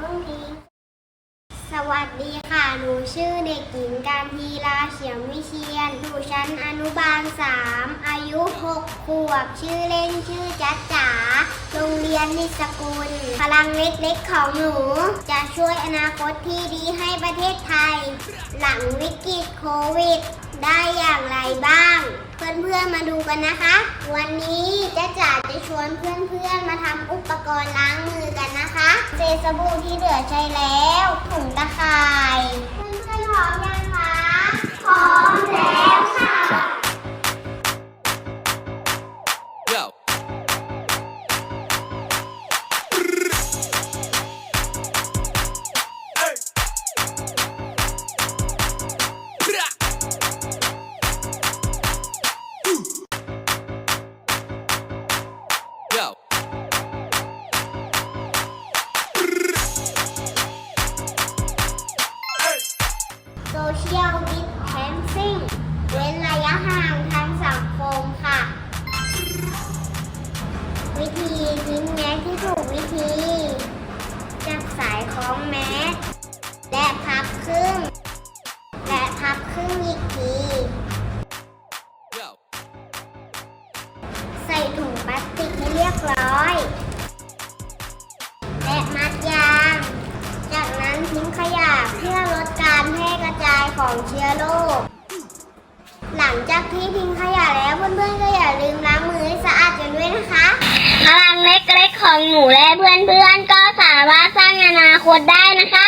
พึ่งทิ้งสวัสดีค่ะ หนูชื่อเด็กหญิงการพีลาเฉียมวิเชียนอยู่ชั้นอนุบาล3อายุ6ขวบ ชื่อเล่นชื่อจ๊ะจ๋า โรงเรียนนิสกุล พลังเล็กๆของหนู จะช่วยอนาคตที่ดีให้ประเทศไทย หลังวิกฤตโควิด ได้อย่างไรบ้าง เพื่อนๆมาดูกันนะคะ วันนี้จ๊ะจ๋าจะชวนเพื่อนๆมาทำอุปกรณ์ล้างมือกันนะ สบู่ที่เหลือใช้แล้วถุงตะข่าย เชียลดิสแทนซิ่งเว้นระยะห่างทางสังคมค่ะ วิธีทิ้งแมสที่ถูกวิธี จับสายของแมสและพับครึ่ง ของเชื้อโรค หลังจากที่ทิ้งขยะแล้วเพื่อนๆก็อย่าลืมล้างมือให้สะอาดกันด้วยนะคะพลังเล็กๆของหนูและเพื่อนๆก็สามารถสร้างอนาคตได้นะคะ